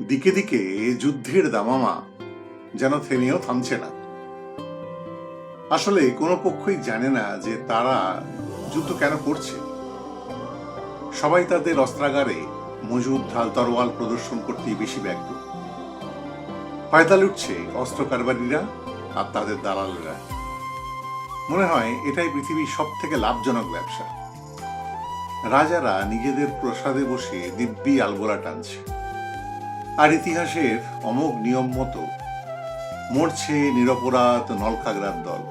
দিকে দিকে যুদ্ধের দামামা, যেন থেমেও থামছে না। আসলে কোনো পক্ষই জানে না যে তারা যুদ্ধ কেন করছে। সবাই তাদের অস্ত্রাগারে মজুদ ঢাল তরোয়াল প্রদর্শন করতেই বেশি ব্যগ্র। পায়তাল উঠছে অস্ত্র কারবারিরা আর তাদের দালালরা। মনে হয় এটাই পৃথিবীর সব থেকে লাভজনক ব্যবসা। রাজারা নিজেদের প্রসাদে বসে দিব্যি আলগোলা টানছে। আর ইতিহাসের অমোঘ নিয়ম মতো মরছে নিরপরাধ নলখাগড়ার দল।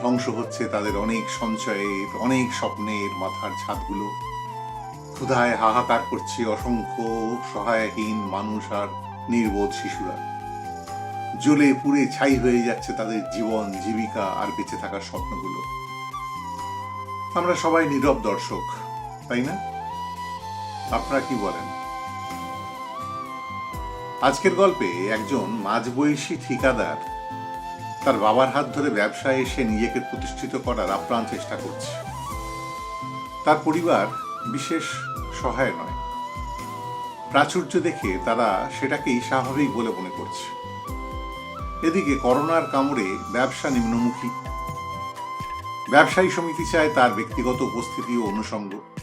ধ্বংস হচ্ছে তাদের অনেক সঞ্চয়ের, অনেক স্বপ্নের মাথার ছাদগুলো। ক্ষুধায় হাহাকার করছে অসংখ্য সহায়হীন মানুষ আর নির্বোধ শিশুরা। জ্বলে পুড়ে ছাই হয়ে যাচ্ছে তাদের জীবন, জীবিকা আর বেঁচে থাকার স্বপ্নগুলো। আমরা সবাই নীরব দর্শক, তাই না? আপনারা কি বলেন? আজকের গল্পে একজন মাঝবয়সী ঠিকাদার তার বাবার হাত ধরে ব্যবসায় এসে নিজেকে প্রতিষ্ঠিত করার আপ্রাণ চেষ্টা করছে। তার পরিবার বিশেষ সহায় নয়। প্রাচুর্য দেখে তারা সেটাকেই স্বাভাবিক বলে মনে করছে। এদিকে করোনার কামড়ে ব্যবসা নিম্নমুখী। ব্যবসায়ী সমিতি চায় তার ব্যক্তিগত উপস্থিতি ও অনুষঙ্গ।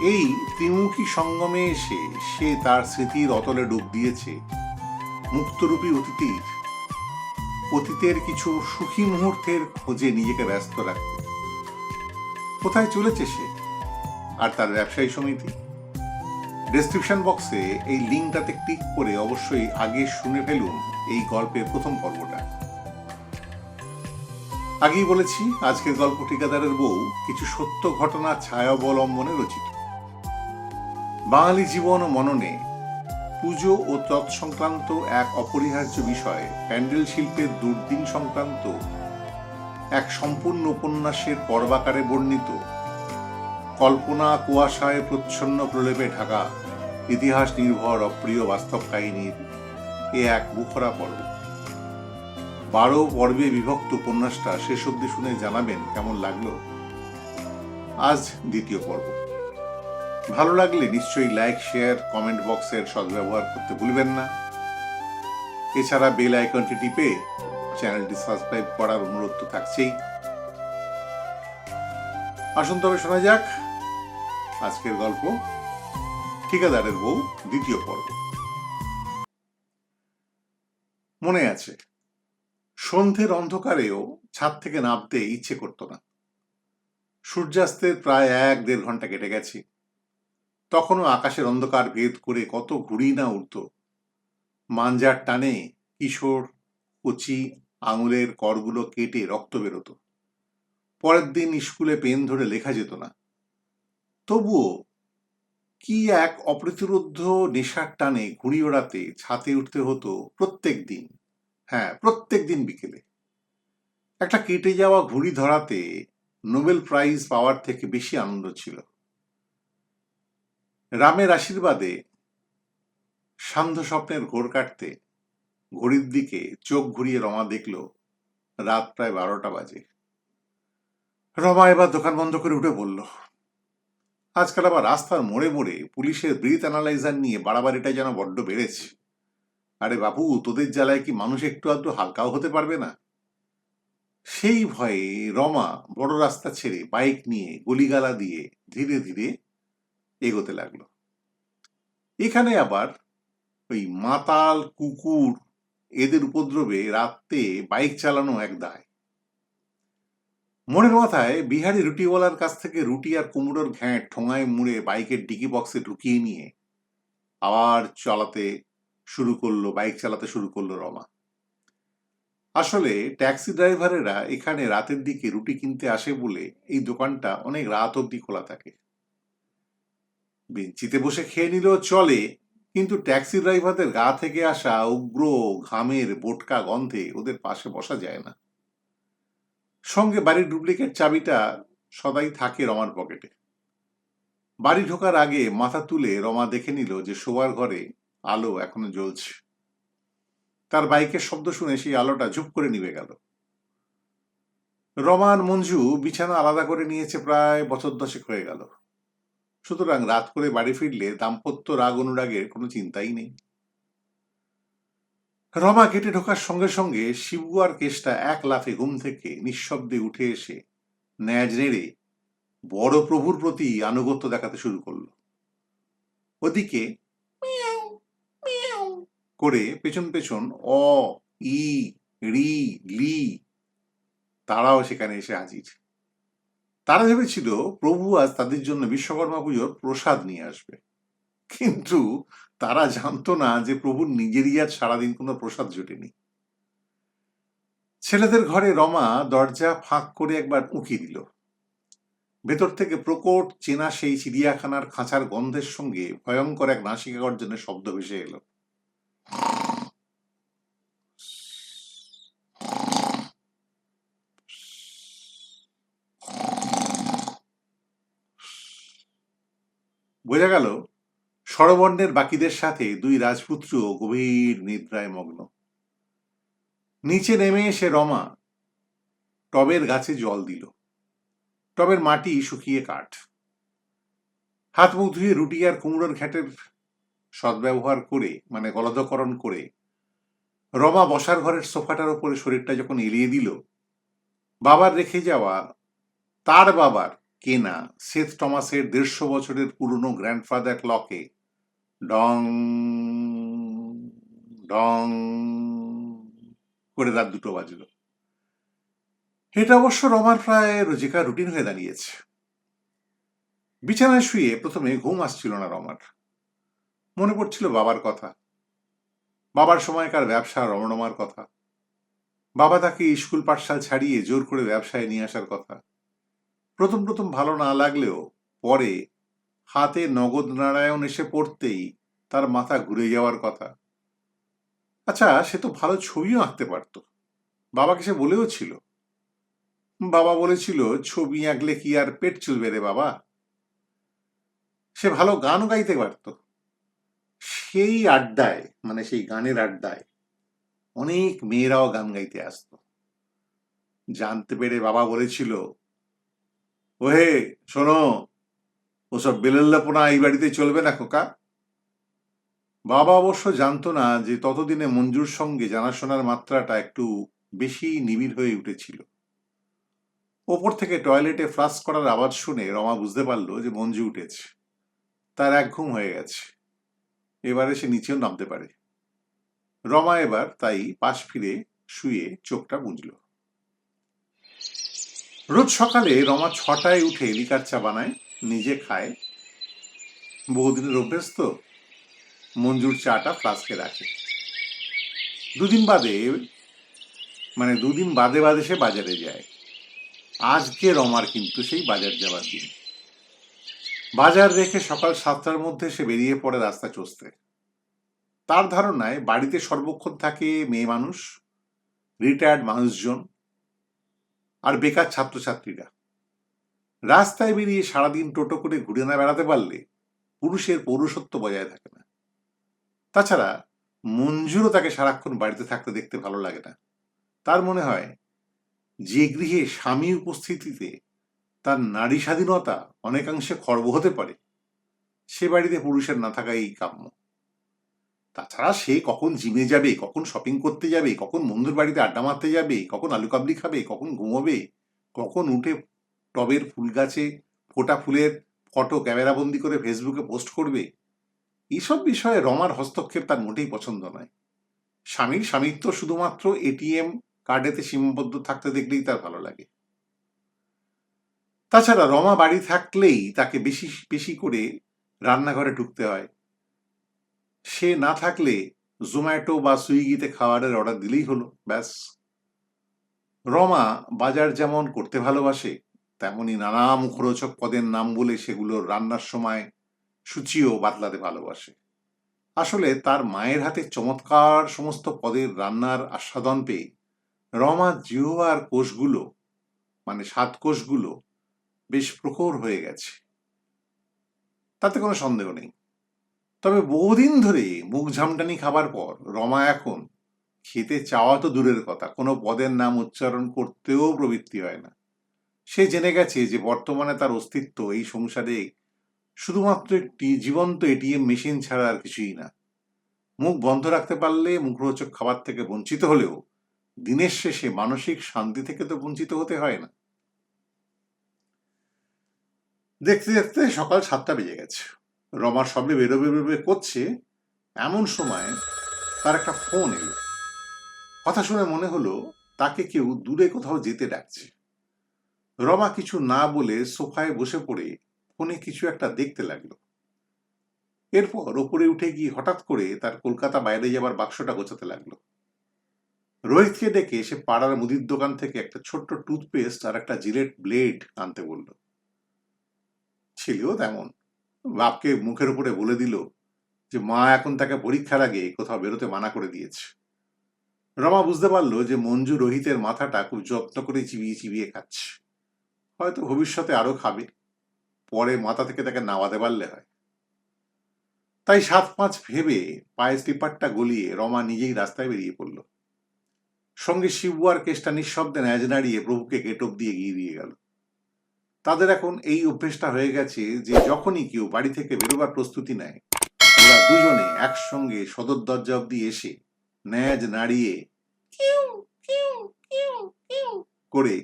এই ত্রিমুখী সঙ্গমে এসে সে তার স্মৃতির অতলে ডুব দিয়েছে। মুক্তরূপী অতীতের অতীতের কিছু সুখী মুহূর্তের খোঁজে নিজেকে ব্যস্ত রাখতে। কোথায় চলেছে সে? আর তার ব্যবসায়ী সমিতি? ডেসক্রিপশন বক্সে এই লিঙ্কটাতে ক্লিক করে অবশ্যই আগে শুনে ফেলুন এই গল্পের প্রথম পর্বটা। আগেই বলেছি, আজকের গল্প ঠিকাদারের বউ কিছু সত্য ঘটনা ছায়া অবলম্বনে রচিত। বাঙালি জীবন ও মননে পুজো ও তৎসংক্রান্ত এক অপরিহার্য বিষয় প্যান্ডেল শিল্পের দুর্দিন সংক্রান্ত এক সম্পূর্ণ উপন্যাসের পর্বাকারে বর্ণিত। কল্পনা কুয়াশায় প্রচ্ছন্ন প্রলেপে ঢাকা ইতিহাস নির্ভর অপ্রিয় বাস্তব কাহিনীর এ এক মুখরা পর্ব। বারো পর্বে বিভক্ত উপন্যাসটা শেষ অব্দি শুনে জানাবেন কেমন লাগল? আজ দ্বিতীয় পর্ব। ভালো লাগলে নিশ্চয়ই লাইক শেয়ার কমেন্ট বক্সের সদ্ব্যবহার করতে ভুলবেন না। এছাড়া বেল আইকনটি টিপে চ্যানেলটি সাবস্ক্রাইব করার অনুরোধ তো থাকছেই। আসুন তবে শোনা যাক আজকের গল্প, ঠিকাদারের বউ, দ্বিতীয় পর্ব। মনে আছে, সন্ধ্যের অন্ধকারেও ছাদ থেকে নামতে ইচ্ছে করতো না। সূর্যাস্তের প্রায় এক দেড় ঘণ্টা কেটে গেছে। তখনও আকাশের অন্ধকার ভেদ করে কত ঘুড়ি না উঠত মাঞ্জার টানে কিশোর, কচি আঙুলের করগুলো কেটে রক্ত বেরোতো। পরের দিন স্কুলে পেন ধরে লেখা যেত না। তবুও কি এক অপ্রতিরোধ নেশার টানে ঘুড়ি ওড়াতে ছাতে উঠতে হতো প্রত্যেক দিন। হ্যাঁ প্রত্যেক দিন বিকেলে। একটা কেটে যাওয়া ঘুড়ি ধরাতে নোবেল প্রাইজ পাওয়ার থেকে বেশি আনন্দ ছিল। রামের আশীর্বাদে সান্ধ্য স্বপ্নের ঘোর কাটতে ঘড়ির দিকে চোখ ঘুরিয়ে রমা দেখল, রাত প্রায় বারোটা বাজে। রমা এবার দোকান বন্ধ করে উঠে বলল, আজকাল আবার রাস্তার মোড়ে মোড়ে পুলিশের ব্রিথ অ্যানালাইজার নিয়ে বাড়াবাড়িটা যেন বড্ড বেড়েছে। আরে বাবু তোদের জ্বালায় কি মানুষ একটু আধটু হালকাও হতে পারবে না? সেই ভয়ে রমা বড় রাস্তা ছেড়ে বাইক নিয়ে গলিগালা দিয়ে ধীরে ধীরে এগোতে লাগল। এখানে আবার ওই মাতাল, কুকুর এদের উপদ্রবে রাতে বাইক চালানো এক দায়। মনের মাথায় বিহারি রুটিওয়ালার কাছ থেকে রুটি আর কুমড়োর ঘ্যাঁট ঠোঙায় মুড়ে বাইকের ডিকি বক্সে ঢুকিয়ে নিয়ে আবার চালাতে শুরু করল, বাইক চালাতে শুরু করল রমা। আসলে ট্যাক্সি ড্রাইভারেরা এখানে রাতের দিকে রুটি কিনতে আসে বলে এই দোকানটা অনেক রাত অবধি খোলা থাকে। বেঞ্চিতে বসে খেয়ে নিলেও চলে, কিন্তু ট্যাক্সি ড্রাইভারদের গা থেকে আসা উগ্র ঘামের বোটকা গন্ধে ওদের পাশে বসা যায় না। সঙ্গে বাড়ির ডুপ্লিকেট চাবিটা সদাই থাকে রমার পকেটে। বাড়ি ঢোকার আগে মাথা তুলে রমা দেখে নিল যে শোবার ঘরে আলো এখনও জ্বলছে। তার বাইকের শব্দ শুনে সেই আলোটা ঝুপ করে নিভে গেল। রমান মঞ্জু বিছানা আলাদা করে নিয়েছে প্রায় বছর দশেক হয়ে গেল। সুতরাং রাত করে বাড়ি ফিরলে দাম্পত্য রাগ অনুরাগের কোনো চিন্তাই নেই। রমা গেটে ঢোকার সঙ্গে সঙ্গে শিবু আর কেষ্টা এক লাফে ঘুম থেকে নিঃশব্দে উঠে এসে ন্যাজ নেড়ে বড় প্রভুর প্রতি আনুগত্য দেখাতে শুরু করল। ওদিকে করে পেছন পেছন অ, ই, রি, লি তারাও সেখানে এসে হাজির। তারা ভেবেছিল প্রভু আজ তাদের জন্য বিশ্বকর্মা পুজোর প্রসাদ নিয়ে আসবে। কিন্তু তারা জানতো না যে প্রভুর নিজেরই আজ সারাদিন কোনো প্রসাদ জোটেনি। ছেলেদের ঘরে রমা দরজা ফাঁক করে একবার উঁকি দিল। ভেতর থেকে প্রকট চেনা সেই চিড়িয়াখানার খাঁচার গন্ধের সঙ্গে ভয়ঙ্কর এক নাসিকা গর্জনের শব্দ ভেসে এলো। বোঝা গেল, স্বরবর্ণের বাকিদের সাথে দুই রাজপুত্র গভীর নিদ্রায় মগ্ন। নিচে নেমে এসে রমা টবের গাছে জল দিল। টবের মাটি শুকিয়ে কাঠ। হাত মুখ ধুয়ে রুটি আর কুমড়োর ঘ্যাটের সদ্ব্যবহার করে মানে গলদকরণ করে, রমা বসার ঘরের সোফাটার ওপরে শরীরটা যখন এলিয়ে দিল, বাবার রেখে যাওয়া তার বাবার কেনা সেথ টমাসের দেড়শো বছরের পুরনো গ্র্যান্ডফাদার ক্লকে। ডং ডং করে রাত দুটো বাজল। এটা অবশ্য রমার প্রায় রোজিকার রুটিন হয়ে দাঁড়িয়েছে। বিছানায় শুয়ে প্রথমে ঘুম আসছিল না রমার। মনে পড়ছিল বাবার কথা। বাবার সময়কার ব্যবসা রমরমার কথা। বাবা তাকে স্কুল পাঠশাল ছাড়িয়ে জোর করে ব্যবসায় নিয়ে আসার কথা। প্রথম প্রথম ভালো না লাগলেও পরে হাতে নগদ নারায়ণ এসে পড়তেই তার মাথা ঘুরে যাওয়ার কথা। আচ্ছা সে তো ভালো ছবিও আঁকতে পারত। বাবাকে সে বলেও ছিল। বাবা বলেছিল, ছবি আঁকলে কি আর পেট চলবে রে বাবা? সে ভালো গানও গাইতে পারত। সেই আড্ডায় মানে সেই গানের আড্ডায় অনেক মেয়েরাও গান গাইতে আসতো। জানতে পেরে বাবা বলেছিল ওহে, শোনো, ওসব বেলেল্লাপনা এই বাড়িতে চলবে না খোকা। বাবা অবশ্য জানতো না যে ততদিনে মঞ্জুর সঙ্গে জানাশোনার মাত্রাটা একটু বেশি নিবিড় হয়ে উঠেছিল। ওপর থেকে টয়লেটে ফ্লাশ করার আওয়াজ শুনে রমা বুঝতে পারল যে মঞ্জু উঠেছে। তার এক ঘুম হয়ে গেছে। এবারে সে নিচেও নামতে পারে। রমা এবার তাই পাশ ফিরে শুয়ে চোখটা বুঝল রোজ সকালে রমা ছটায় উঠে লিকার চা বানায়, নিজে খায়। বহুদিনের অভ্যেস তো মঞ্জুর চাটা ফ্লাস্কে রাখে। দুদিন বাদে মানে দুদিন বাদে বাদে সে বাজারে যায়। আজকে রমার কিন্তু সেই বাজার যাওয়ার দিন। বাজার রেখে সকাল সাতটার মধ্যে সে বেরিয়ে পড়ে রাস্তা চষতে তার ধারণায় বাড়িতে সর্বক্ষণ থাকে মেয়ে মানুষ রিটায়ার্ড মানুষজন। আর বেকার ছাত্রছাত্রীরা। রাস্তায় বেরিয়ে সারাদিন টোটো করে ঘুরে না বেড়াতে পারলে পুরুষের পৌরুষত্ব বজায় থাকে না। তাছাড়া মঞ্জুরও তাকে সারাক্ষণ বাড়িতে থাকতে দেখতে ভালো লাগে না। তার মনে হয়, যে গৃহে স্বামী উপস্থিতিতে তার নারী স্বাধীনতা অনেকাংশে খর্ব হতে পারে, সে বাড়িতে পুরুষের না থাকাই কাম্য। তাছাড়া সে কখন জিমে যাবে, কখন শপিং করতে যাবে, কখন বন্ধুর বাড়িতে আড্ডা মারতে যাবে, কখন আলু কাবলি খাবে, কখন ঘুমোবে, কখন উঠে টবের ফুল গাছে ফোটা ফুলের ফটো ক্যামেরাবন্দি করে ফেসবুকে পোস্ট করবে। এইসব বিষয়ে রমার হস্তক্ষেপ তার মোটেই পছন্দ নয়। স্বামীর স্বামিত্ব শুধুমাত্র এটিএম কার্ডেতে সীমাবদ্ধ থাকতে দেখলেই তার ভালো লাগে। তাছাড়া রমা বাড়ি থাকলেই তাকে বেশি বেশি করে রান্নাঘরে ঢুকতে হয়। সে না থাকলে জোম্যাটো বা সুইগিতে খাবারের অর্ডার দিলেই হলো, ব্যাস। রমা বাজার যেমন করতে ভালোবাসে, তেমনি নানা মুখরোচক পদের নাম বলে সেগুলোর রান্নার সময় সূচিও বাতলাতে ভালোবাসে। আসলে তার মায়ের হাতে চমৎকার সমস্ত পদের রান্নার আস্বাদন পেয়ে রমা জিহ্বার কোষগুলো মানে সাত কোষগুলো বেশ প্রখর হয়ে গেছে। তাতে কোনো সন্দেহ নেই। তবে বহুদিন ধরে মুখ ঝামটানি খাবার পর রমা এখন খেতে চাওয়া তো দূরের কথা, কোনো পদের নাম উচ্চারণ করতেও প্রবৃত্তি হয় না। সে জেনে গেছে যে বর্তমানে তার অস্তিত্ব এই সংসারে শুধুমাত্র একটি জীবন্ত এটিএম মেশিন ছাড়া আর কিছুই না। মুখ বন্ধ রাখতে পারলে মুখরোচক খাবার থেকে বঞ্চিত হলেও দিনের শেষে মানসিক শান্তি থেকে তো বঞ্চিত হতে হয় না। দেখতে দেখতে সকাল সাতটা বেজে গেছে। রমার সবে বেরোবে বেরোবে করছে, এমন সময় তার একটা ফোন এলো। কথা শুনে মনে হলো তাকে কেউ দূরে কোথাও যেতে ডাকছে। রমা কিছু না বলে সোফায় বসে পড়ে ফোনে কিছু একটা দেখতে লাগল। এরপর ওপরে উঠে গিয়ে হঠাৎ করে তার কলকাতা বাইরে যাবার বাক্সটা গোছাতে লাগল। রোহিতকে ডেকে সে পাড়ার মুদির দোকান থেকে একটা ছোট্ট টুথপেস্ট আর একটা জিলেট ব্লেড আনতে বলল। ছেলেও তেমন। বাপকে মুখের উপরে বলে দিল যে, মা এখন তাকে পরীক্ষার আগে কোথাও বেরোতে মানা করে দিয়েছে। রমা বুঝতে পারল যে, মঞ্জু রোহিতের মাথাটা খুব যত্ন করে চিবিয়ে চিবিয়ে খাচ্ছে। হয়তো ভবিষ্যতে আরও খাবে। পরে মাথা থেকে তাকে নামাতে পারলে হয়। তাই সাত পাঁচ ভেবে পায়ে স্লিপারটা গলিয়ে রমা নিজেই রাস্তায় বেরিয়ে পড়ল। সঙ্গে শিবুয়ার কেসটা নিঃশব্দে ন্যাজ নাড়িয়ে প্রভুকে গেট অব দিয়ে গিয়ে দিয়ে গেল। তাদের এখন এই অভ্যেসটা হয়ে গেছে যে যখনই কেউ বাড়ি থেকে বেরোবার প্রস্তুতি নেয়, ওরা দুজনে একসঙ্গে সদর দরজা অব্দি এসে ন্যাজ নাড়িয়ে করে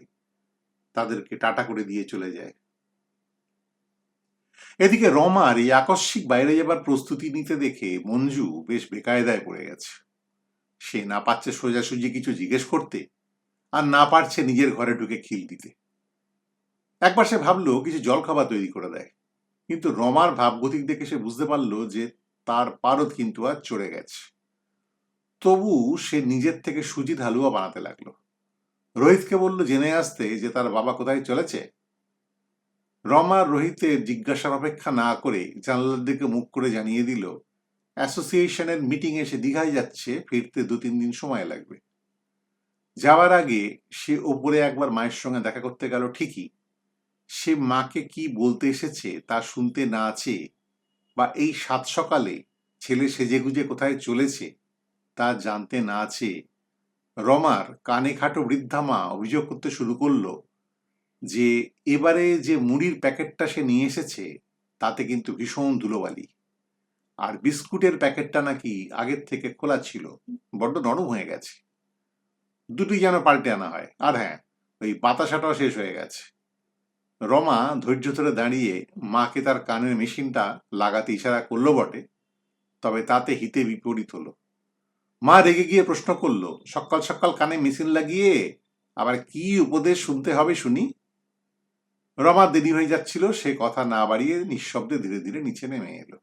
তাদেরকে টাটা করে দিয়ে চলে যায়। এদিকে রমার এই আকস্মিক বাইরে যাবার প্রস্তুতি নিতে দেখে মঞ্জু বেশ বেকায়দায় পড়ে গেছে। সে না পাচ্ছে সোজাসুজি কিছু জিজ্ঞেস করতে আর না পারছে নিজের ঘরে ঢুকে খিল দিতে। একবার সে ভাবলো কিছু জলখাবার তৈরি করে দেয়। কিন্তু রমার ভাবগতিক দেখে সে বুঝতে পারল যে তার পারদ কিন্তু আর চড়ে গেছে। তবু সে নিজের থেকে সুজিত হালুয়া বানাতে লাগল। রোহিতকে বলল, জেনে আসতে যে তার বাবা কোথায় চলেছে? রমা রোহিতের জিজ্ঞাসার অপেক্ষা না করে জানলার দিকে মুখ করে জানিয়ে দিল, অ্যাসোসিয়েশনের মিটিং এসে দীঘায় যাচ্ছে, ফিরতে দু তিন দিন সময় লাগবে। যাওয়ার আগে সে ওপরে একবার মায়ের সঙ্গে দেখা করতে গেল ঠিকই। সে মাকে কি বলতে এসেছে তা শুনতে না আছে বা এই সাত সকালে ছেলে সেজেগুজে কোথায় চলেছে তা জানতে না আছে রমার কানে খাটো বৃদ্ধা মা অভিযোগ করতে শুরু করল যে এবারে যে মুড়ির প্যাকেটটা সে নিয়ে এসেছে তাতে কিন্তু ভীষণ ধুলোবালি। আর বিস্কুটের প্যাকেটটা নাকি আগের থেকে খোলা ছিল, বড্ড নরম হয়ে গেছে। দুটি যেন পাল্টে আনা হয়। আর হ্যাঁ ওই বাতাসাটাও শেষ হয়ে গেছে। রমা ধৈর্য ধরে দাঁড়িয়ে মাকে তার কানের মেশিনটা লাগাতে ইশারা করল বটে, তবে তাতে হিতে বিপরীত হলো। মা রেগে গিয়ে প্রশ্ন করল, সকাল সকাল কানে মেশিন লাগিয়ে আবার কি উপদেশ শুনতে হবে শুনি? রমা দেরি হয়ে যাচ্ছিল, সে কথা না বাড়িয়ে নিঃশব্দে ধীরে ধীরে নিচে নেমে এলো।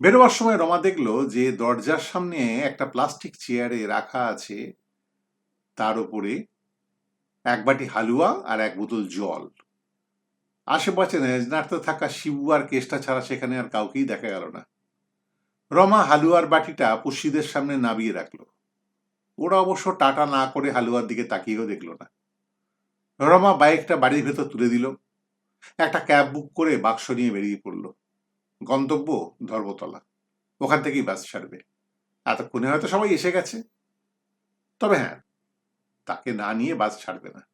বেরোবার সময় রমা দেখল যে দরজার সামনে একটা প্লাস্টিক চেয়ারে রাখা আছে, তার উপরে এক বাটি হালুয়া আর এক বোতল জল। আশেপাশে নাড়তে থাকা শিবু আর কেষ্টা ছাড়া সেখানে আর কাউকেই দেখা গেল না। রমা হালুয়ার বাটিটা পুষিদের সামনে নাবিয়ে রাখল। ওরা অবশ্য টাটা না করে হালুয়ার দিকে তাকিয়েও দেখল না। রমা বাইকটা বাড়ির ভেতর তুলে দিল। একটা ক্যাব বুক করে বাক্স নিয়ে বেরিয়ে পড়ল। গন্তব্য ধর্মতলা। ওখান থেকেই বাস ছাড়বে। এতক্ষণে হয়তো সবাই এসে গেছে। তবে হ্যাঁ তাকে না নিয়ে বাস ছাড়বে না।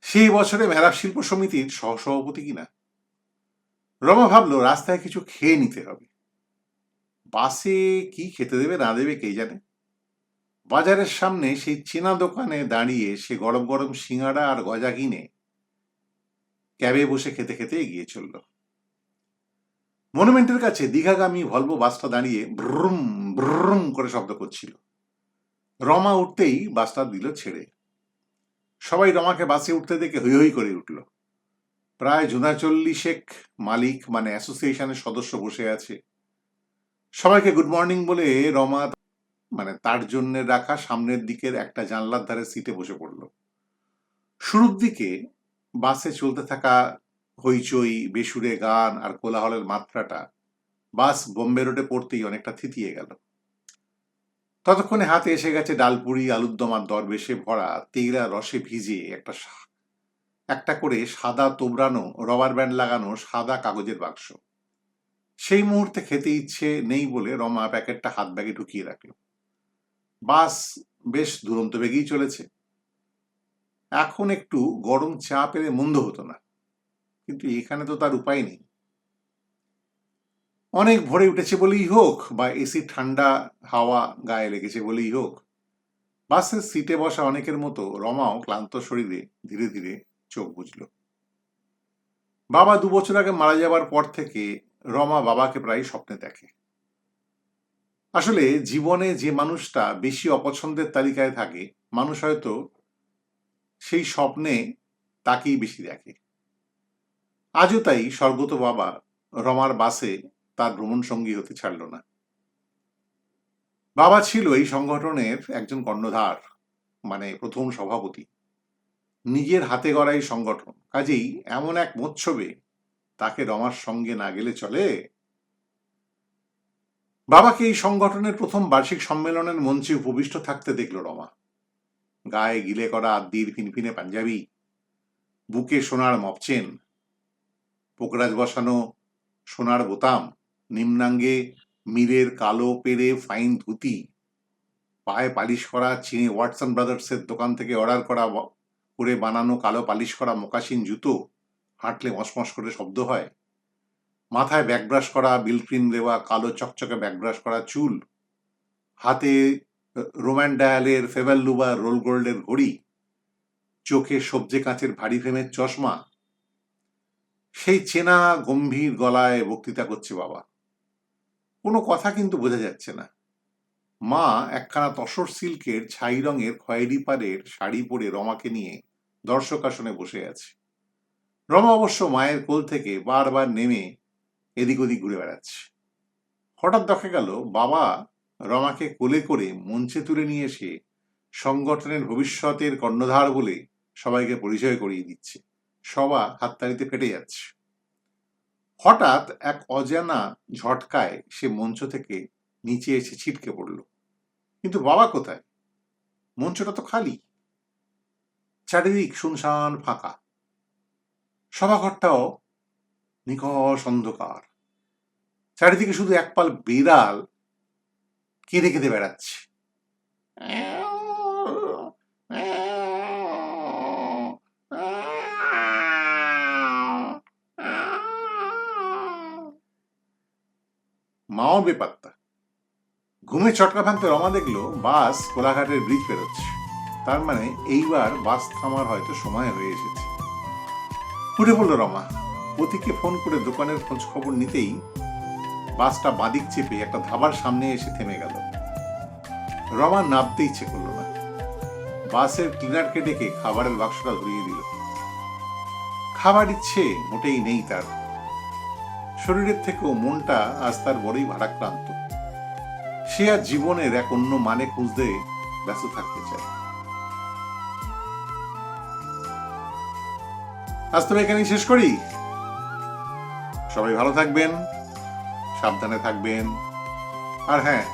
সেই বছরে মেলা শিল্প সমিতির সহসভাপতি কিনা? রমা ভাবলো, রাস্তায় কিছু খেয়ে নিতে হবে। বাসে কি খেতে দেবে না দেবে কে জানে? বাজারের সামনে সেই চেনা দোকানে দাঁড়িয়ে সে গরম গরম সিঙ্গাড়া আর গজা কিনে ক্যাবে বসে খেতে খেতে এগিয়ে চলল। মনুমেন্টের কাছে দীঘাগামী ভলভো বাসটা দাঁড়িয়ে ব্রুম ব্রুম করে শব্দ করছিল। রমা উঠতেই বাসটা দিল ছেড়ে। সবাই রমাকে বাসে উঠতে দেখে হৈ হৈ করে উঠল। প্রায় চল্লিশেক মালিক মানে অ্যাসোসিয়েশনের সদস্য বসে আছে। সবাইকে গুড মর্নিং বলে রমা মানে তার জন্য রাখা সামনের দিকের একটা জানলার ধারে সিটে বসে পড়ল। শুরুর দিকে বাসে চলতে থাকা হইচই, বেসুরে গান আর কোলাহলের মাত্রাটা বাস বোম্বে রোডে পড়তেই অনেকটা থিতিয়ে গেল। ততক্ষণে হাতে এসে গেছে ডালপুরি আলুরদম আর দরবেশে ভরা তেগরা রসে ভিজে একটা একটা করে সাদা তোবড়ানো রবার ব্যান্ড লাগানো সাদা কাগজের বাক্স। সেই মুহূর্তে খেতে ইচ্ছে নেই বলে রমা প্যাকেটটা হাত ব্যাগে ঢুকিয়ে রাখল। বাস বেশ দুরন্ত বেগেই চলেছে। এখন একটু গরম চা পেলে মন্দ হতো না। কিন্তু এখানে তো তার উপায় নেই। অনেক ভরে উঠেছে বলেই হোক বা এসি ঠান্ডা হাওয়া গায়ে লেগেছে বলেই হোক। বাসের সিটে বসা অনেকের মতো রমাও ক্লান্ত শরীরে ধীরে ধীরে চোখ বুঝল বাবা দু বছর আগে মারা যাবার পর থেকে রমা বাবাকে প্রায় স্বপ্নে দেখে। আসলে জীবনে যে মানুষটা বেশি অপছন্দের তালিকায় থাকে, মানুষ হয়তো সেই স্বপ্নে তাকেই বেশি দেখে। আজও তাই স্বর্গত বাবা রমার বাসে তার ভ্রমণ সঙ্গী হতে ছাড়ল না। বাবা ছিল এই সংগঠনের একজন কর্ণধার মানে প্রথম সভাপতি। নিজের হাতে গড়া এই সংগঠন। কাজেই এমন এক মোৎসবে তাকে রমার সঙ্গে না গেলে চলে। বাবাকে এই সংগঠনের প্রথম বার্ষিক সম্মেলনের মঞ্চে উপবিষ্ট থাকতে দেখল রমা। গায়ে গিলে করা আদ্দির ফিনফিনে পাঞ্জাবি, বুকে সোনার মপচেন, পোকরাজ বসানো সোনার বোতাম নিম্নাঙ্গে মিরের কালো পেরে ফাইন ধুতি, পায়ে পালিশ করা, চিনি ওয়াটসন ব্রাদার্সের দোকান থেকে অর্ডার করা করে বানানো কালো পালিশ করা মোকাসিন জুতো, হাঁটলে মসমস করে শব্দ হয়। মাথায় ব্যাকব্রাশ করা বিলক্রিম দেওয়া, কালো চকচকে ব্যাকব্রাশ করা চুল, হাতে রোম্যান ডায়ালের ফেভাল্লুবা রোল গোল্ডের ঘড়ি, চোখে সবজে কাঁচের ভারী ফ্রেমের চশমা। সেই চেনা গম্ভীর গলায় বক্তৃতা করছে বাবা। কোনো কথা কিন্তু বোঝা যাচ্ছে না। মা একখানা তসর সিল্কের ছাই রঙের খয়েরি পাড়ের শাড়ি পরে রমাকে নিয়ে দর্শক আসনে বসে আছে। রমা অবশ্য মায়ের কোল থেকে বারবার নেমে এদিক ওদিক ঘুরে বেড়াচ্ছে। হঠাৎ দেখা গেল, বাবা রমাকে কোলে করে মঞ্চে তুলে নিয়ে এসে সংগঠনের ভবিষ্যতের কর্ণধার বলে সবাইকে পরিচয় করিয়ে দিচ্ছে। সবা হাততালিতে ফেটে যাচ্ছে। হঠাৎ এক অজানা ঝটকায় সে মঞ্চ থেকে নিচে এসে ছিটকে পড়ল। কিন্তু বাবা কোথায়? মঞ্চটা তো খালি। চারিদিক শুনশান ফাঁকা। সভাঘরটাও নিকষ অন্ধকার। চারিদিকে শুধু একপাল বিড়াল কেঁদে কেঁদে বেড়াচ্ছে। মাও বেপাত্তা। ঘুমে চটকা ভাঙতে রমা দেখল, বাস কোলাঘাটের ব্রিজ পেরোচ্ছে। তার মানে এইবার বাস থামার হয়তো সময় হয়ে এসেছে। উঠে পড়ল রমা। পতিকে ফোন করে দোকানের খোঁজ খবর নিতেই বাসটা বাদিক চেপে একটা ধাবার সামনে এসে থেমে গেল। রমা নামতে ইচ্ছে করল না। বাসের ক্লিনারকে ডেকে খাবারের বাক্সটা ধরিয়ে দিল। খাবার ইচ্ছে মোটেই নেই তার। শরীরের থেকেও মনটা আজ তার বড়ই ভারাক্রান্ত। সে আর জীবনের এক অন্য মানে খুঁজতে ব্যস্ত থাকতে চায়। আজ তবে এখানেই শেষ করি। সবাই ভালো থাকবেন, সাবধানে থাকবেন। আর হ্যাঁ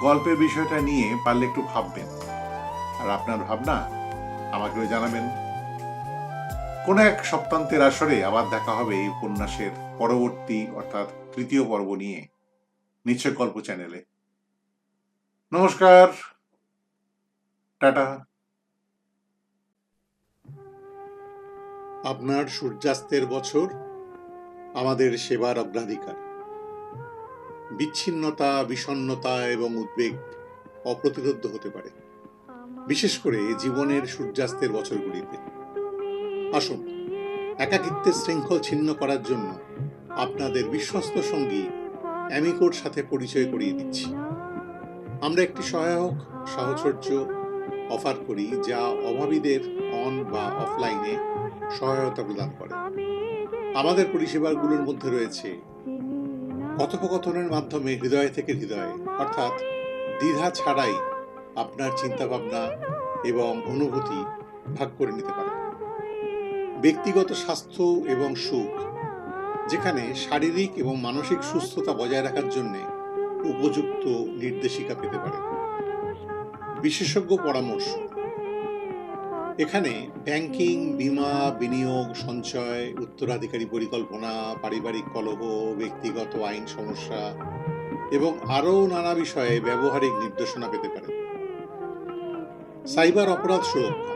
গল্পের বিষয়টা নিয়ে পারলে একটু ভাববেন। আর আপনার ভাবনা আমাকেও জানাবেন। কোন এক সপ্তান্তের আসরে আবার দেখা হবে এই উপন্যাসের পরবর্তী অর্থাৎ তৃতীয় পর্ব নিয়ে নিশ্চয় গল্প চ্যানেলে। নমস্কার। টাটা। আপনার সূর্যাস্তের বছর আমাদের সেবার অগ্রাধিকার। বিচ্ছিন্নতা বিষণ্ণতা এবং উদ্বেগ অপ্রতিরোধ্য হতে পারে। বিশেষ করে জীবনের সূর্যাস্তের বছরগুলিতে। আসুন, একাকিত্বের শৃঙ্খল ছিন্ন করার জন্য আপনাদের বিশ্বস্ত সঙ্গী অ্যামিকোর সাথে পরিচয় করিয়ে দিচ্ছি। আমরা একটি সহায়ক, সাহচর্য অফার করি যা অভাবীদের অন বা অফলাইনে সহায়তা প্রদান করে। আমাদের পরিষেবাগুলোর মধ্যে রয়েছে কথোপকথনের মাধ্যমে হৃদয় থেকে হৃদয়ে, অর্থাৎ দ্বিধা ছাড়াই আপনার চিন্তাভাবনা এবং অনুভূতি ভাগ করে নিতে পারেন। ব্যক্তিগত স্বাস্থ্য এবং সুখ যেখানে শারীরিক এবং মানসিক সুস্থতা বজায় রাখার জন্য উপযুক্ত নির্দেশিকা পেতে পারেন বিশেষজ্ঞ পরামর্শ, এখানে ব্যাংকিং, বীমা, বিনিয়োগ, সঞ্চয়, উত্তরাধিকারী পরিকল্পনা, পারিবারিক কলহ, ব্যক্তিগত আইন সমস্যা এবং আরও নানা বিষয়ে ব্যবহারিক নির্দেশনা পেতে পারেন সাইবার অপরাধ সুরক্ষা,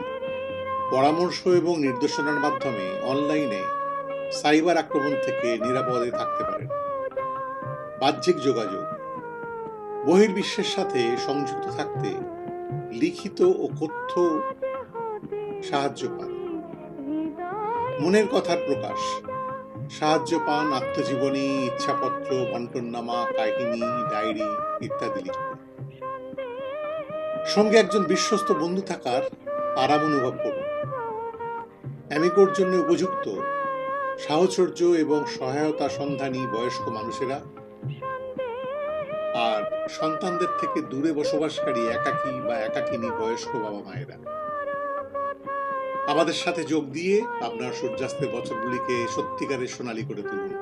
পরামর্শ এবং নির্দেশনার মাধ্যমে অনলাইনে সাইবার আক্রমণ থেকে নিরাপদে থাকতে পারেন বাহ্যিক যোগাযোগ। বহির্বিশ্বের সাথে সংযুক্ত থাকতে লিখিত ও কথ্য সাহায্য পান মনের কথার প্রকাশ। সাহায্য পান আত্মজীবনী, ইচ্ছাপত্র, বন্টননামা, কাহিনী, ডায়েরি ইত্যাদি লিখতে। সঙ্গে একজন বিশ্বস্ত বন্ধু থাকার আরাম অনুভব করুন। অ্যামিকোর জন্য উপযুক্ত সাহচর্য এবং সহায়তা সন্ধানী বয়স্ক মানুষেরা আর সন্তানদের থেকে দূরে বসবাসকারী একাকী বা একাকিনী বয়স্ক বাবা মায়েরা। আমাদের সাথে যোগ দিয়ে আপনার সূর্যাস্তের বছরগুলিকে সত্যিকারের সোনালী করে তুলুন।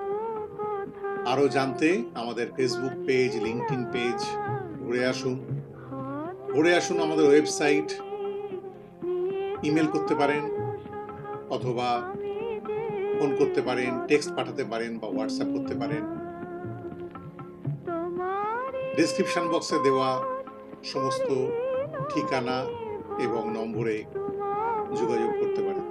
আরও জানতে আমাদের ফেসবুক পেজ লিঙ্কডিন পেজ ঘুরে আসুন। ঘুরে আসুন আমাদের ওয়েবসাইট ইমেল করতে পারেন অথবা ফোন করতে পারেন টেক্সট পাঠাতে পারেন বা হোয়াটসঅ্যাপ করতে পারেন। ডিসক্রিপশন বক্সে দেওয়া সমস্ত ঠিকানা এবং নম্বরে যোগাযোগ করতে পারেন।